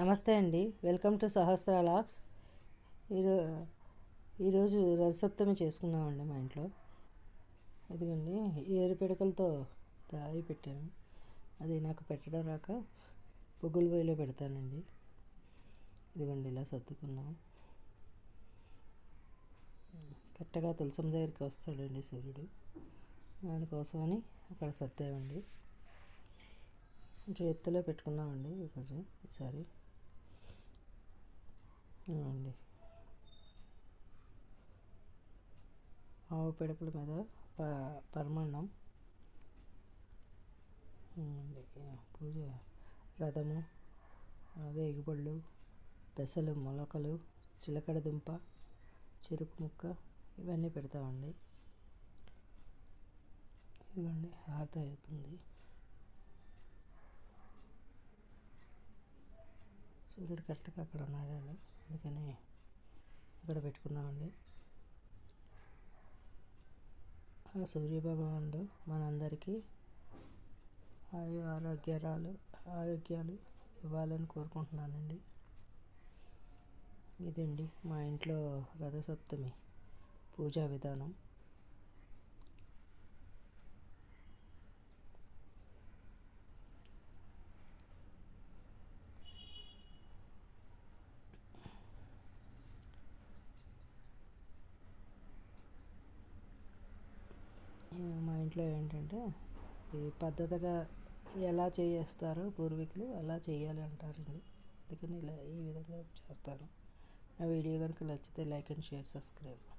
నమస్తే అండి. Welcome to Sahasra లాక్స్. ఈరో ఈరోజు రథసప్తమి చేసుకున్నామండి మా ఇంట్లో. ఇదిగోండి ఏరు పిడకలతో రాయి పెట్టాను. అది నాకు పెట్టడం రాక పొగ్గుల బొయ్యిలో పెడతానండి. ఇదిగోండి ఇలా సర్దుకున్నాం. కరెక్ట్గా తులసం దగ్గరికి వస్తాడండి సూర్యుడు. దానికోసమని అక్కడ సర్దామండి. కొంచెం ఎత్తులో పెట్టుకున్నామండి కొంచెం ఈసారి. అండి ఆవు పిడకల మీద ప పరమాన్నం. అండి పూజ రథము వేగిపళ్ళు పెసలు మొలకలు చిలకడ దుంప చెరుకు ముక్క ఇవన్నీ పెడతామండి. ఇదిగోండి హారత అవుతుంది. సూర్యుడు కరెక్ట్గా అక్కడ ఉన్నాడండి అందుకని ఇక్కడ పెట్టుకున్నామండి. ఆ సూర్యభగవానుడు మనందరికీ ఆయు ఆరోగ్యాలు ఆరోగ్యాలు ఇవ్వాలని కోరుకుంటున్నానండి. ఇదండి మా ఇంట్లో రథసప్తమి పూజా విధానం. దీంట్లో ఇంట్లో ఏంటంటే ఈ పద్ధతిగా ఎలా చేస్తారో పూర్వీకులు అలా చేయాలి అంటారండి అందుకని ఇలా ఈ విధంగా చేస్తాను. ఆ వీడియో కనుక నచ్చితే లైక్ అండ్ షేర్ సబ్స్క్రైబ్.